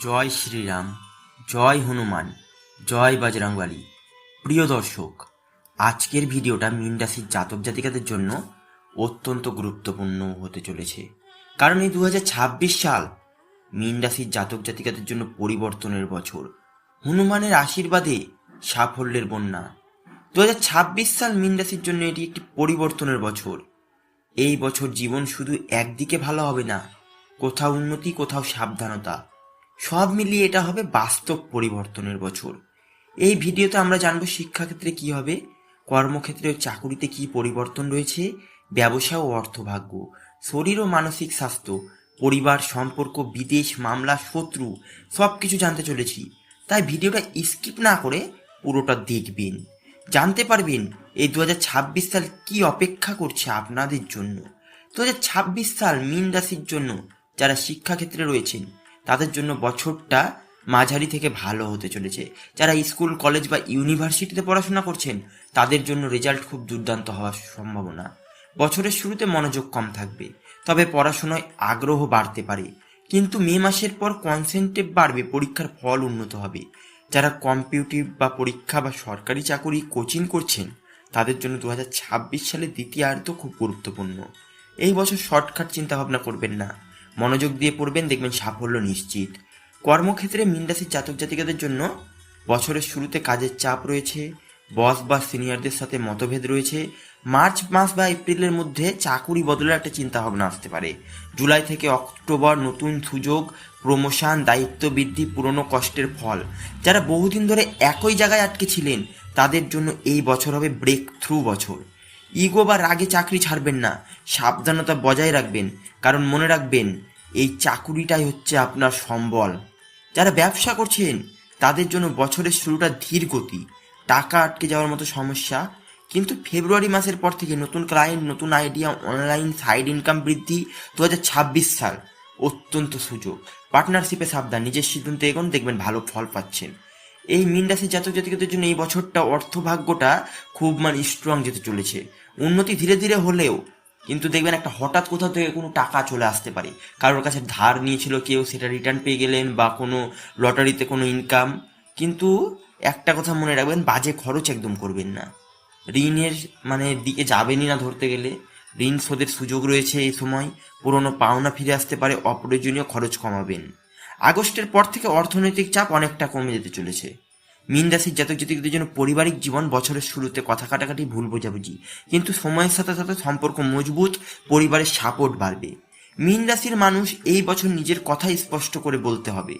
জয় শ্রীরাম, জয় হনুমান, জয় বজরংবলী। প্রিয় দর্শক, আজকের ভিডিওটা মীন রাশির জাতক জাতিকাদের জন্য অত্যন্ত গুরুত্বপূর্ণ হতে চলেছে। কারণ এই দু হাজার ছাব্বিশ সাল মীন রাশির জাতক জাতিকাদের জন্য পরিবর্তনের বছর। হনুমানের আশীর্বাদে সাফল্যের বন্যা। দু হাজার ছাব্বিশ সাল মীন রাশির জন্য এটি একটি পরিবর্তনের বছর। এই বছর জীবন শুধু একদিকে ভালো হবে না, কোথাও উন্নতি, কোথাও সাবধানতা। সব মিলিয়ে এটা হবে বাস্তব পরিবর্তনের বছর। এই ভিডিওতে আমরা জানব শিক্ষাক্ষেত্রে কি হবে, কর্মক্ষেত্রে ও চাকুরিতে কি পরিবর্তন রয়েছে, ব্যবসা ও অর্থভাগ্য, শরীর ও মানসিক স্বাস্থ্য, পরিবার, সম্পর্ক, বিদেশ, মামলা, শত্রু সব কিছু জানতে চলেছি। তাই ভিডিওটা স্কিপ না করে পুরোটা দেখবেন। জানতে পারবেন এই দু হাজার ছাব্বিশ সাল কি অপেক্ষা করছে আপনাদের জন্য। দু হাজার ছাব্বিশ সাল মীন রাশির জন্য যারা শিক্ষাক্ষেত্রে রয়েছেন তাদের জন্য বছরটা মাঝারি থেকে ভালো হতে চলেছে। যারা স্কুল, কলেজ বা ইউনিভার্সিটিতে পড়াশোনা করছেন, তাদের জন্য রেজাল্ট খুব দুর্দান্ত হওয়ার সম্ভাবনা। বছরের শুরুতে মনোযোগ কম থাকবে, তবে পড়াশোনায় আগ্রহ বাড়তে পারে। কিন্তু মে মাসের পর কনসেন্ট্রেট বাড়বে, পরীক্ষার ফল উন্নত হবে। যারা কম্পিউটিভ বা পরীক্ষা বা সরকারি চাকুরি, কোচিং করছেন, তাদের জন্য দু হাজার ছাব্বিশ সালে দ্বিতীয়ার্ধ খুব গুরুত্বপূর্ণ। এই বছর শর্টকাট চিন্তা ভাবনা করবেন না। মনোযোগ দিয়ে পড়বেন, দেখবেন সাফল্য নিশ্চিত। কর্মক্ষেত্রে মিনরাশির জাতক জাতিকাদের জন্য বছরের শুরুতে কাজের চাপ রয়েছে, বস বা সিনিয়রদের সাথে মতভেদ রয়েছে। মার্চ মাস বা এপ্রিলের মধ্যে চাকুরি বদলের একটা চিন্তা ভাবনা আসতে পারে। জুলাই থেকে অক্টোবর নতুন সুযোগ, প্রমোশন, দায়িত্ব বৃদ্ধি, পুরনো কষ্টের ফল। যারা বহুদিন ধরে একই জায়গায় আটকে ছিলেন, তাদের জন্য এই বছর হবে ব্রেক থ্রু বছর। ইগো বা রাগে চাকরি ছাড়বেন না, সাবধানতা বজায় রাখবেন। কারণ মনে রাখবেন, এই চাকুরিটাই হচ্ছে আপনার সম্বল। যারা ব্যবসা করছেন, তাদের জন্য বছরের শুরুটা ধীর গতি টাকা আটকে যাওয়ার মতো সমস্যা। কিন্তু ফেব্রুয়ারি মাসের পর থেকে নতুন ক্লায়েন্ট নতুন আইডিয়া অনলাইন সাইড ইনকাম বৃদ্ধি দু হাজার ছাব্বিশ সাল। অত্যন্ত সুযোগ। পার্টনারশিপে সাবধান, নিজের সিদ্ধান্তে এগোন, দেখবেন ভালো ফল পাচ্ছেন। এই মিন রাশির জাতক জাতিকাদের জন্য এই বছরটা অর্থভাগ্যটা খুব মানে স্ট্রং যেতে চলেছে। উন্নতি ধীরে ধীরে হলেও কিন্তু দেখবেন একটা হঠাৎ কোথাও থেকে কোনো টাকা চলে আসতে পারে। কারোর কাছে ধার নিয়েছিল কেউ, সেটা রিটার্ন পেয়ে গেলেন বা কোনো লটারিতে কোনো ইনকাম কিন্তু একটা কথা মনে রাখবেন, বাজে খরচ একদম করবেন না। ঋণের মানে দিকে যাবেনই না ধরতে গেলে। ঋণ শোধের সুযোগ রয়েছে এই সময়। পুরনো পাওনা ফিরে আসতে পারে, অপ্রয়োজনীয় খরচ কমাবেন। আগস্টের পর থেকে অর্থনৈতিক চাপ অনেকটা কমে যেতে চলেছে। মিন রাশির জাতক জাতিকদের জন্য পারিবারিক জীবন বছরের শুরুতে কথা কাটাকাটি ভুল বোঝাবুঝি। কিন্তু সময়ের সাথে সাথে সম্পর্ক মজবুত, পরিবারের সাপোর্ট বাড়বে। মিন রাশির মানুষ এই বছর নিজের কথা স্পষ্ট করে বলতে হবে।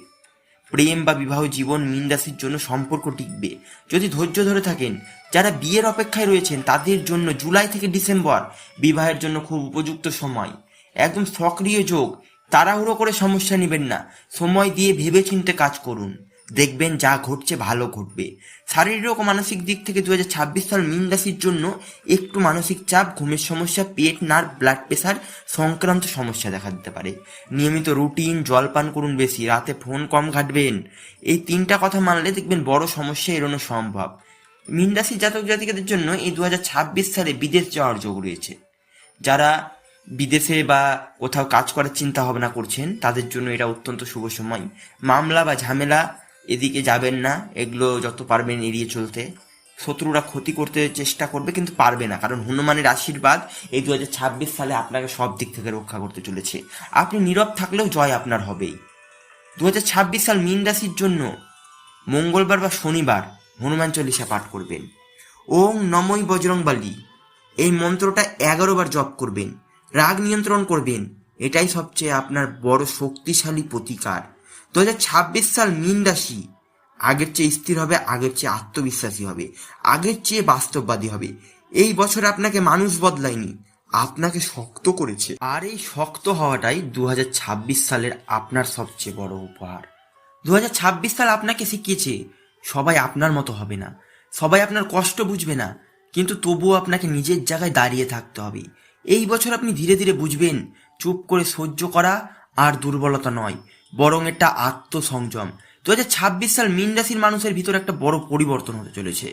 প্রেম বা বিবাহ জীবন মিন রাশির জন্য সম্পর্ক টিকবে। যদি ধৈর্য ধরে থাকেন, যারা বিয়ের অপেক্ষায় রয়েছেন, তাদের জন্য জুলাই থেকে ডিসেম্বর বিবাহের জন্য খুব উপযুক্ত সময়। একদম সক্রিয় যোগ তাড়াহুড়ো করে সমস্যা নেবেন না। সময় দিয়ে ভেবেচিন্তে কাজ করুন। দেখবেন যা ঘটছে ভালো ঘটবে। শারীরিক ও মানসিক দিক থেকে দু হাজার ছাব্বিশ সাল মিন রাশির জন্য একটু মানসিক চাপ, ঘুমের সমস্যা, পেট, নার্ভ, ব্লাড প্রেশার সংক্রান্ত সমস্যা দেখা দিতে পারে। নিয়মিত রুটিন, জল পান করুন বেশি, রাতে ফোন কম ঘাটবেন। এই তিনটা কথা মানলে দেখবেন বড় সমস্যা এড়ানো সম্ভব। মিন রাশির জাতক জাতিকাদের জন্য এই দু হাজার ছাব্বিশ সালে বিদেশ যাওয়ার যোগ রয়েছে। যারা বিদেশে বা কোথাও কাজ করার চিন্তা ভাবনা করছেন, তাদের জন্য এটা অত্যন্ত শুভ সময়। মামলা বা ঝামেলা, এদিকে যাবেন না, এগুলো যত পারবেন এড়িয়ে চলতে। শত্রুরা ক্ষতি করতে চেষ্টা করবে, কিন্তু পারবে না, কারণ হনুমানের আশীর্বাদ এই দু হাজার ছাব্বিশ সালে আপনাকে সব দিক থেকে রক্ষা করতে চলেছে। আপনি নীরব থাকলেও জয় আপনার হবেই। দু হাজার ছাব্বিশ সাল মীন রাশির জন্য মঙ্গলবার বা শনিবার হনুমান চল্লিশা পাঠ করবেন। ওং নমই বজরংবালী। এই মন্ত্রটা এগারো বার জপ করবেন। রাগ নিয়ন্ত্রণ করবেন। এটাই সবচেয়ে আপনার বড় শক্তিশালী প্রতিকার। দু ছাব্বিশ সাল মীন রাশি। আগের চেয়ে স্থির হবে, আগের চেয়ে আত্মবিশ্বাসী হবে, আগের চেয়ে বাস্তববাদী হবে। এই বছর আপনাকে মানুষ বদলায়নি, আপনাকে শক্ত করেছে। আর এই শক্ত হওয়াটাই দু হাজার ছাব্বিশ সালের আপনার সবচেয়ে বড় উপহার। দু হাজার ছাব্বিশ সাল আপনাকে শিখিয়েছে, সবাই আপনার মতো হবে না, সবাই আপনার কষ্ট বুঝবে না, কিন্তু তবুও আপনাকে নিজের জায়গায় দাঁড়িয়ে থাকতে হবে। এই বছর আপনি ধীরে ধীরে বুঝবেন, চুপ করে সহ্য করা আর দুর্বলতা নয়, বরং এটা আত্মসংযম। দু হাজার ছাব্বিশ সাল মিন রাশির মানুষের ভিতরে একটা বড় পরিবর্তন হতে চলেছে।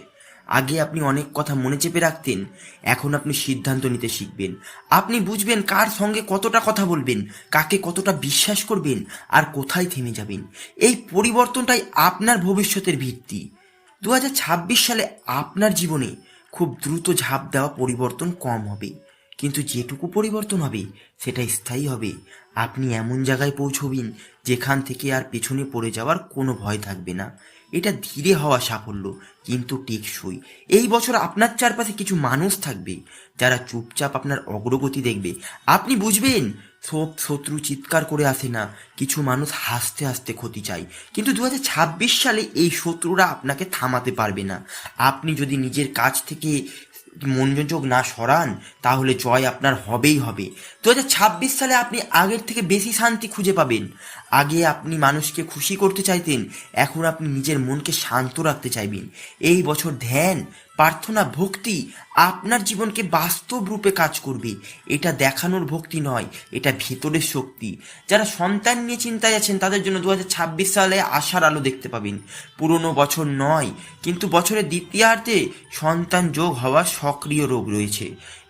আগে আপনি অনেক কথা মনে চেপে রাখতেন, এখন আপনি সিদ্ধান্ত নিতে শিখবেন। আপনি বুঝবেন কার সঙ্গে কতটা কথা বলবেন, কাকে কতটা বিশ্বাস করবেন আর কোথায় থেমে যাবেন। এই পরিবর্তনটাই আপনার ভবিষ্যতের ভিত্তি। দু হাজার ছাব্বিশ সালে আপনার জীবনে খুব দ্রুত ঝাঁপ দেওয়া পরিবর্তন কম হবে। কিন্তু যেটুকু পরিবর্তন হবে, সেটা স্থায়ী হবে। আপনি এমন জায়গায় পৌঁছবেন, যেখান থেকে আর পেছনে পড়ে যাওয়ার কোনো ভয় থাকবে না। এটা ধীরে হওয়া সাফল্য, কিন্তু টেকসই। এই বছর আপনার চারপাশে কিছু মানুষ থাকবে, যারা চুপচাপ আপনার অগ্রগতি দেখবে। আপনি বুঝবেন সব শত্রু চিৎকার করে আসে না, কিছু মানুষ হাসতে হাসতে ক্ষতি চায়। কিন্তু দু হাজার ছাব্বিশ সালে এই শত্রুরা আপনাকে থামাতে পারবে না। আপনি যদি নিজের কাজ থেকে মনোযোগ না সরান, তাহলে জয় আপনার হবেই হবে। দু হাজার ছাব্বিশ সালে আপনি আগের থেকে বেশি শান্তি খুঁজে পাবেন। আগে আপনি মানুষকে খুশি করতে চাইতেন, এখন আপনি নিজের মনকে শান্ত রাখতে চাইবেন। এই বছর ধ্যান প্রার্থনা ভক্তি আপনার জীবনকে বাস্তব রূপে কাজ করবে। এটা দেখানোর ভক্তি নয়, এটা ভেতরের শক্তি। যারা সন্তান নিয়ে চিন্তায় আছেন, তাদের জন্য দু হাজার ছাব্বিশ সালে আশার আলো দেখতে পাবেন। পুরনো বছর নয়, কিন্তু বছরের দ্বিতীয়ার্ধে সন্তান যোগ হওয়ার সক্রিয় রোগ রয়েছে।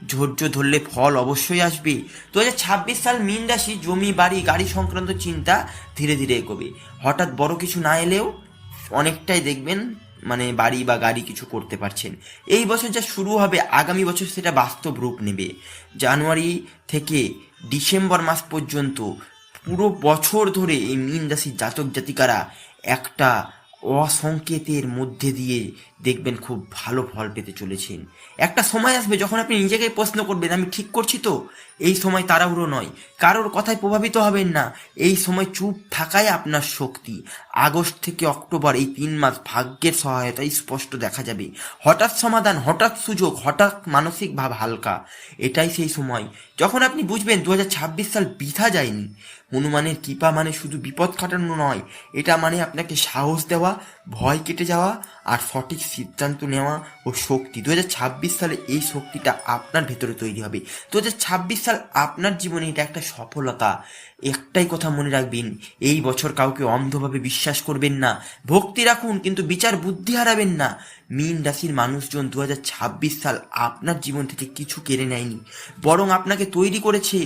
ধৈর্য ধরলে ফল অবশ্যই আসবে। দু হাজার ছাব্বিশ সাল মিন রাশি, জমি, বাড়ি, গাড়ি সংক্রান্ত চিন্তা ধীরে ধীরে এগোবে। হঠাৎ বড় কিছু না এলেও অনেকটাই দেখবেন মানে বাড়ি বা গাড়ি কিছু করতে পারছেন। এই বছর যা শুরু হবে, আগামী বছর সেটা বাস্তব রূপ নেবে। জানুয়ারি থেকে ডিসেম্বর মাস পর্যন্ত পুরো বছর ধরে এই মীন রাশির জাতক জাতিকারা একটা অসংকেতের মধ্যে দিয়ে দেখবেন খুব ভালো ফল পেতে চলেছেন। একটা সময় আসবে যখন আপনি নিজেকে প্রশ্ন করবেন, আমি ঠিক করছি তো? এই সময় তাড়াহুড়ো নয়। কারোর কথায় প্রভাবিত হবেন না। এই সময় চুপ থাকাই আপনার শক্তি। আগস্ট থেকে অক্টোবর এই তিন মাস ভাগ্যের সহায়তায় স্পষ্ট দেখা যাবে। হঠাৎ সমাধান, হঠাৎ সুযোগ, হঠাৎ মানসিক ভাব হালকা। এটাই সেই সময়। যখন আপনি বুঝবেন দু হাজার ছাব্বিশ সাল বৃথা যায়নি, হনুমানের কৃপা মানে শুধু বিপদ কাটানো নয়, এটা মানে আপনাকে সাহস দেওয়া, ভয় কেটে যাওয়া আর সঠিক সিদ্ধান্ত নেওয়া ও শক্তি। দু হাজার ছাব্বিশ সালে এই শক্তিটা আপনার ভেতরে তৈরি হবে। দু হাজার ছাব্বিশ সাল আপনার জীবনে এটা একটা সফলতা। একটাই কথা মনে রাখবেন, এই বছর কাউকে অন্ধভাবে বিশ্বাস করবেন না, ভক্তি রাখুন, কিন্তু বিচার বুদ্ধি হারাবেন না। মীন রাশির মানুষজন দু হাজার ছাব্বিশ সাল আপনার জীবন থেকে কিছু কেড়ে নেয়নি। বরং আপনাকে তৈরি করেছে।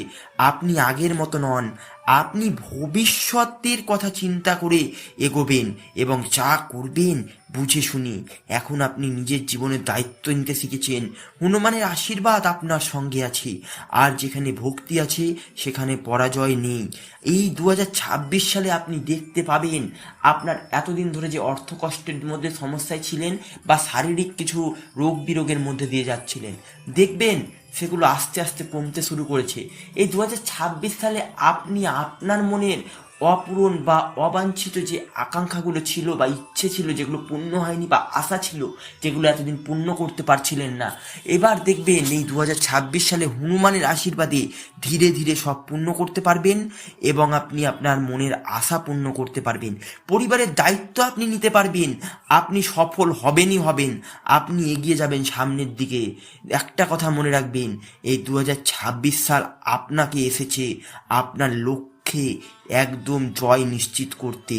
আপনি আগের মতো নন আপনি ভবিষ্যতের কথা চিন্তা করে এগোবেন এবং যা করবেন বুঝে শুনি। এখন আপনি নিজের জীবনের দায়িত্ব নিতে শিখেছেন। হনুমানের আশীর্বাদ আপনার সঙ্গে আছে। আর যেখানে ভক্তি আছে, সেখানে পরাজয় নেই। এই দু হাজার ছাব্বিশ সালে আপনি দেখতে পাবেন আপনার এতদিন ধরে যে অর্থ কষ্টের মধ্যে সমস্যায় ছিলেন বা শারীরিক কিছু রোগ বিরোগের মধ্যে দিয়ে যাচ্ছিলেন। দেখবেন সেগুলো আস্তে আস্তে কমতে শুরু করেছে। এই দু হাজার ছাব্বিশ সালে আপনি আপনার মনের অপূরণ বা অবাঞ্ছিত যে আকাঙ্ক্ষাগুলো ছিল বা ইচ্ছে ছিল, যেগুলো পূর্ণ হয়নি বা আশা ছিল, যেগুলো এতদিন পূর্ণ করতে পারছিলেন না। এবার দেখবেন এই দু হাজার ছাব্বিশ সালে হনুমানের আশীর্বাদে ধীরে ধীরে সব পূর্ণ করতে পারবেন এবং আপনি আপনার মনের আশা পূর্ণ করতে পারবেন। পরিবারের দায়িত্ব আপনি নিতে পারবেন। আপনি সফল হবেনই হবেন। আপনি এগিয়ে যাবেন সামনের দিকে। একটা কথা মনে রাখবেন, এই দু হাজার ছাব্বিশ সাল আপনাকে এসেছে, আপনার লক্ষ্য লক্ষ্যে একদম জয় নিশ্চিত করতে।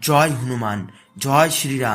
জয় হনুমান জয় শ্রীরাম।